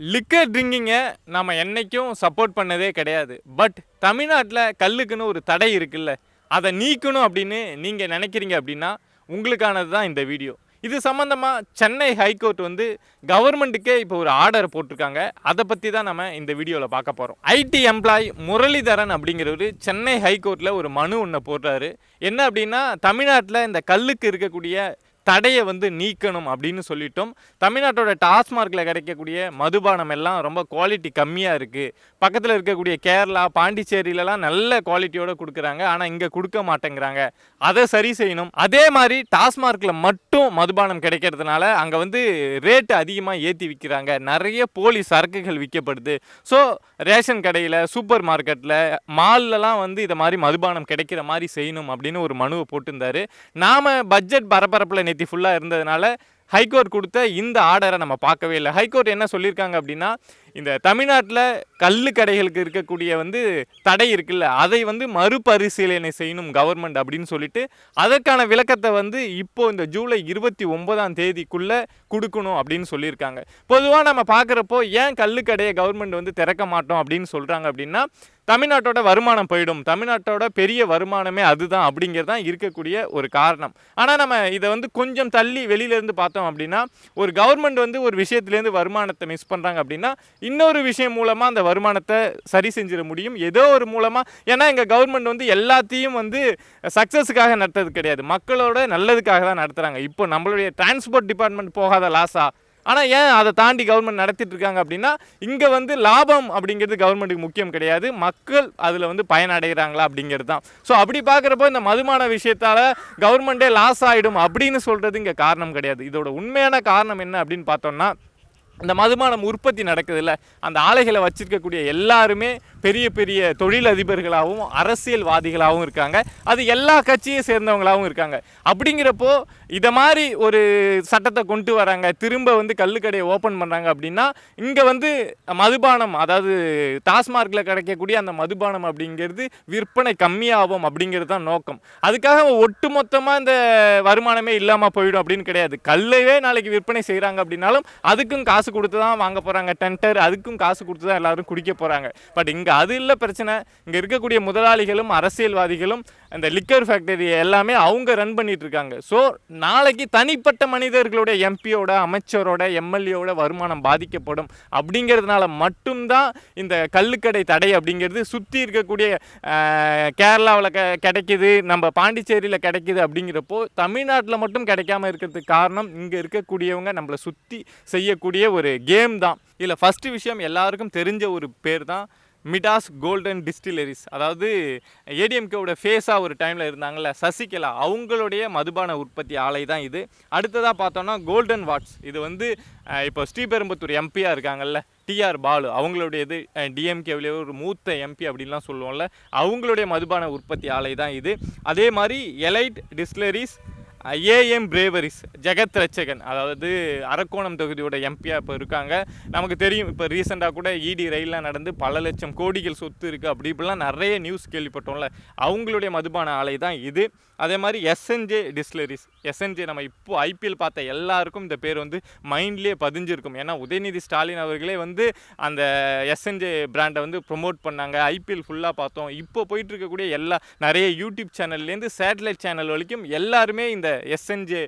Liquor ட்ரிங்கிங்கை நம்ம என்னைக்கும் support பண்ணதே கிடையாது. பட் தமிழ்நாட்டில் கல்லுக்குன்னு ஒரு தடை இருக்குல்ல அதை நீக்கணும் அப்படின்னு நீங்கள் நினைக்கிறீங்க அப்படின்னா உங்களுக்கானது தான் இந்த வீடியோ இது சம்மந்தமாக சென்னை ஹைகோர்ட் வந்து கவர்மெண்ட்டுக்கே இப்போ ஒரு ஆர்டர் போட்டிருக்காங்க. அதை பற்றி தான் நம்ம இந்த வீடியோவில் பார்க்க போகிறோம் ஐடி எம்ப்ளாய் முரளிதரன் அப்படிங்கிறவர் சென்னை ஹைகோர்ட்டில் ஒரு மனு ஒன்று போடுறாரு. என்ன அப்படின்னா தமிழ்நாட்டில் இந்த கல்லுக்கு இருக்கக்கூடிய தடையை வந்து நீக்கணும் அப்படின்னு சொல்லிட்டோம். தமிழ்நாட்டோட டாஸ்மார்க்கில் கிடைக்கக்கூடிய மதுபானம் எல்லாம் ரொம்ப குவாலிட்டி கம்மியாக இருக்குது பக்கத்தில் இருக்கக்கூடிய கேரளா பாண்டிச்சேரியிலலாம் நல்ல குவாலிட்டியோடு கொடுக்குறாங்க. ஆனால் இங்கே கொடுக்க மாட்டேங்கிறாங்க. அதை சரி செய்யணும். அதே மாதிரி டாஸ்மார்க்கில் மட்டும் மதுபானம் கிடைக்கிறதுனால அங்கே வந்து ரேட்டு அதிகமாக ஏற்றி விற்கிறாங்க நிறைய போலி சரக்குகள் விற்கப்படுது ஸோ ரேஷன் கடையில் சூப்பர் மார்க்கெட்டில் மால்லலாம் வந்து இதை மாதிரி மதுபானம் கிடைக்கிற மாதிரி செய்யணும் அப்படின்னு ஒரு மனுவை போட்டிருந்தாரு. நாம் பட்ஜெட் பரபரப்பில் நேற்று ஃபுல்லாக இருந்ததுனால ஹைகோர்ட் கொடுத்த இந்த ஆர்டரை நம்ம பார்க்கவே இல்லை. ஹைகோர்ட் என்ன சொல்லியிருக்காங்க அப்படின்னா இந்த தமிழ்நாட்டில் கல் கடைகளுக்கு இருக்கக்கூடிய வந்து தடை இருக்குல்ல அதை வந்து மறுபரிசீலனை செய்யணும் கவர்மெண்ட் அப்படின்னு சொல்லிட்டு அதற்கான விளக்கத்தை வந்து இப்போ இந்த ஜூலை இருபத்தி ஒன்பதாம் தேதிக்குள்ளே கொடுக்கணும் அப்படின்னு சொல்லியிருக்காங்க. பொதுவாக நம்ம பார்க்குறப்போ ஏன் கல்லு கடையை கவர்மெண்ட் வந்து திறக்க மாட்டோம் அப்படின்னு சொல்கிறாங்க அப்படின்னா தமிழ்நாட்டோட வருமானம் போயிடும். தமிழ்நாட்டோட பெரிய வருமானமே அதுதான் அப்படிங்கிறது தான் இருக்கக்கூடிய ஒரு காரணம். ஆனால் நம்ம இதை வந்து கொஞ்சம் தள்ளி வெளியிலேருந்து பார்த்தோம் அப்படின்னா ஒரு கவர்மெண்ட் வந்து ஒரு விஷயத்துலேருந்து வருமானத்தை மிஸ் பண்ணுறாங்க அப்படின்னா இன்னொரு விஷயம் மூலமாக அந்த வருமானத்தை சரி செஞ்சிட முடியும். ஏதோ ஒரு மூலமாக ஏன்னா எங்கள் கவர்மெண்ட் வந்து எல்லாத்தையும் வந்து சக்ஸஸுக்காக நடத்துறது கிடையாது. மக்களோட நல்லதுக்காக தான் நடத்துகிறாங்க இப்போ நம்மளுடைய டிரான்ஸ்போர்ட் டிபார்ட்மெண்ட் போகாத லாஸா ஆனால் ஏன் அதை தாண்டி கவர்மெண்ட் நடத்திட்டு இருக்காங்க அப்படின்னா இங்கே வந்து லாபம் அப்படிங்கிறது கவர்மெண்ட்டுக்கு முக்கியம் கிடையாது. மக்கள் அதில் வந்து பயனடைகிறாங்களா அப்படிங்கிறது தான். ஸோ அப்படி பார்க்குறப்போ இந்த மதுமான விஷயத்தால் கவர்மெண்ட்டே லாஸ் ஆகிடும் அப்படின்னு சொல்கிறது இங்கே காரணம் கிடையாது. இதோட உண்மையான காரணம் என்ன அப்படின்னு பார்த்தோம்னா இந்த மதுபானம் உற்பத்தி நடக்குதுல்ல அந்த ஆலைகளை வச்சிருக்கக்கூடிய எல்லாருமே பெரிய பெரிய தொழிலதிபர்களாகவும் அரசியல்வாதிகளாகவும் இருக்காங்க. அது எல்லா கட்சியை சேர்ந்தவங்களாகவும் இருக்காங்க. அப்படிங்கிறப்போ இதை மாதிரி ஒரு சட்டத்தை கொண்டு வராங்க திரும்ப வந்து கல்லுக்கடையை ஓப்பன் பண்ணுறாங்க அப்படின்னா இங்கே வந்து மதுபானம் அதாவது டாஸ்மார்க்கில் கிடைக்கக்கூடிய அந்த மதுபானம் அப்படிங்கிறது விற்பனை கம்மியாகும் அப்படிங்கிறது தான் நோக்கம். அதுக்காக ஒட்டு மொத்தமாக இந்த வருமானமே இல்லாமல் போயிடும் அப்படின்னு கிடையாது. கல்லையே நாளைக்கு விற்பனை செய்கிறாங்க அப்படின்னாலும் அதுக்கும் காசு கொடுத்து தான் வாங்க போகிறாங்க டென்டர் அதுக்கும் காசு கொடுத்து தான் எல்லாரும் குடிக்க போகிறாங்க பட் இங்கே அது இல்லை பிரச்சனை. இங்கே இருக்கக்கூடிய முதலாளிகளும் அரசியல்வாதிகளும் அந்த லிக்கர் ஃபேக்டரி எல்லாமே அவங்க ரன் பண்ணிட்டு இருக்காங்க ஸோ நாளைக்கு தனிப்பட்ட மனிதர்களுடைய எம்பியோட அமைச்சரோட எம்எல்ஏவோட வருமானம் பாதிக்கப்படும். அப்படிங்கிறதுனால மட்டும்தான் இந்த கல்லுக்கடை தடை அப்படிங்கிறது சுற்றி இருக்கக்கூடிய கேரளாவில் க கிடைக்குது நம்ம பாண்டிச்சேரியில் கிடைக்குது அப்படிங்கிறப்போ தமிழ்நாட்டில் மட்டும் கிடைக்காம இருக்கிறதுக்கு காரணம் இங்கே இருக்கக்கூடியவங்க நம்மளை சுற்றி செய்யக்கூடிய ஒரு கேம் தான். இதில் ஃபஸ்ட்டு விஷயம் எல்லாருக்கும் தெரிஞ்ச ஒரு பேர் தான் மிடாஸ் கோல்டன் டிஸ்டிலரிஸ் அதாவது ஏடிஎம்கேவோட ஃபேஸாக ஒரு டைமில் இருந்தாங்கள்ல சசிகலா அவங்களுடைய மதுபான உற்பத்தி ஆலை தான் இது. அடுத்ததாக பார்த்தோன்னா கோல்டன் வாட்ஸ். இது வந்து இப்போ ஸ்ரீபெரும்புத்தூர் எம்பியாக இருக்காங்கல்ல டிஆர் பாலு. அவங்களுடைய இது டிஎம்கேவிலே ஒரு மூத்த எம்பி அப்படின்லாம் சொல்லுவோம்ல அவங்களுடைய மதுபான உற்பத்தி ஆலை தான் இது. அதே மாதிரி elite distilleries AM பிரேவரிஸ் Jagath Ratchagan அதாவது அரக்கோணம் தொகுதியோட எம்பியாக இப்போ இருக்காங்க. நமக்கு தெரியும் இப்போ ரீசெண்டாக கூட இடி ரயிலெலாம் நடந்து பல லட்சம் கோடிகள் சொத்து இருக்குது அப்படி இப்படிலாம் நிறைய நியூஸ் கேள்விப்பட்டோம்ல. அவங்களுடைய மதுபான ஆலை தான் இது. அதே மாதிரி எஸ்என்ஜே டிஸ்லரிஸ் எஸ்என்ஜே நம்ம இப்போ ஐபிஎல் பார்த்த எல்லாருக்கும் இந்த பேர் வந்து மைண்ட்லேயே பதிஞ்சிருக்கும். ஏன்னா உதயநிதி ஸ்டாலின் அவர்களே வந்து அந்த எஸ்என்ஜே பிராண்டை வந்து ப்ரொமோட் பண்ணாங்க. ஐபிஎல் ஃபுல்லாக பார்த்தோம். இப்போ போயிட்டு இருக்கக்கூடிய எல்லா நிறைய யூடியூப் சேனல்லேருந்து சேட்டலைட் சேனல் வரைக்கும் எல்லாருமே இந்த எஸ்என்ஜே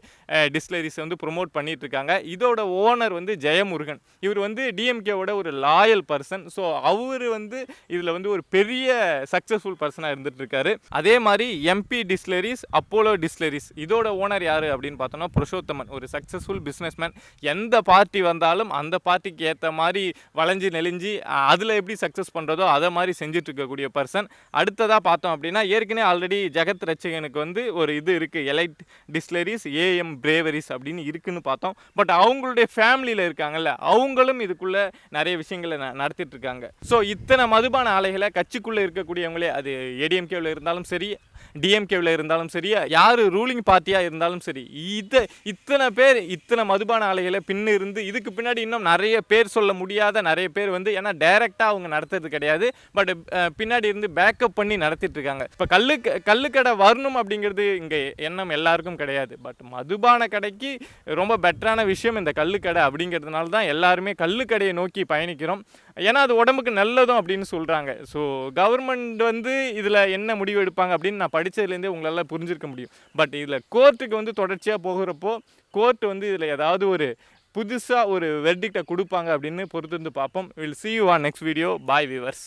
டிஸ்லரிஸ் வந்து ப்ரொமோட் பண்ணிட்டு இருக்காங்க இதோட ஓனர் வந்து ஜெயமுருகன். இவர் வந்து டிஎம்கேவோட ஒரு லாயல் பர்சன் ஸோ அவர் வந்து இதில் வந்து ஒரு பெரிய சக்ஸஸ்ஃபுல் பர்சனாக இருந்துட்டு இருக்காரு அதே மாதிரி எம்பி டிஸ்லரிஸ் அப்போலோ டிஸ்லரிஸ் இதோட ஓனர் யார் அப்படின்னு பார்த்தோம்னா புருஷோத்தமன். ஒரு சக்ஸஸ்ஃபுல் பிஸ்னஸ்மேன் எந்த பார்ட்டி வந்தாலும் அந்த பார்ட்டிக்கு ஏற்ற மாதிரி வளைஞ்சு நெளிஞ்சு அதில் எப்படி சக்ஸஸ் பண்ணுறதோ அதை மாதிரி செஞ்சுட்டு இருக்கக்கூடிய பர்சன் அடுத்ததாக பார்த்தோம் அப்படின்னா ஏற்கனவே ஆல்ரெடி ஜெகத் ரச்சகனுக்கு வந்து ஒரு இது இருக்குது எலைட் டிஸ்லரிஸ் ஏஎம் பிரேவரிஸ் அப்படின்னு இருக்குன்னு பார்த்தோம். பட் அவங்களுடைய ஃபேமிலியில் இருக்காங்கல்ல அவங்களும் இதுக்குள்ளே நிறைய விஷயங்களை ந- நடத்திட்டு இருக்காங்க. ஸோ இத்தனை மதுபான ஆலைகளை கட்சிக்குள்ளே இருக்கக்கூடியவங்களே அது ஏடிஎம்கேவில் இருந்தாலும் சரி டிஎம்கேவில் இருந்தாலும் சரி யார் ரூலிங் பார்ட்டியாக இருந்தாலும் சரி இதை இத்தனை பேர் இத்தனை மதுபான ஆலைகளை பின்னு இருந்து இதுக்கு பின்னாடி இன்னும் நிறைய பேர் சொல்ல முடியாத நிறைய பேர் வந்து ஏன்னா டைரெக்டாக அவங்க நடத்துறது கிடையாது. பட் பின்னாடி இருந்து பேக்கப் பண்ணி நடத்திட்டு இருக்காங்க. இப்போ கல்லு கல்லுக்கடை வரணும் அப்படிங்கிறது இங்கே எண்ணம் எல்லாருக்கும் கிடையாது. பட் மதுபான கடைக்கு ரொம்ப பெட்டரான விஷயம் இந்த கல்லுக்கடை அப்படிங்கிறதுனால தான் எல்லாருமே கல்லுக்கடையை நோக்கி பயணிக்கிறோம். ஏன்னா அது உடம்புக்கு நல்லதும் அப்படின்னு சொல்கிறாங்க ஸோ கவர்மெண்ட் வந்து இதில் என்ன முடிவு எடுப்பாங்க அப்படின்னு நான் படித்ததுலேருந்தே உங்களால் புரிஞ்சிருக்க முடியும். பட் இதில் கோர்ட்டுக்கு வந்து தொடர்ச்சியாக போகிறப்போ கோர்ட் வந்து இதில் ஏதாவது ஒரு புதுசாக ஒரு வெர்டிக்டை கொடுப்பாங்க அப்படின்னு பொறுத்திருந்து பார்ப்போம். Will see you on next video bye viewers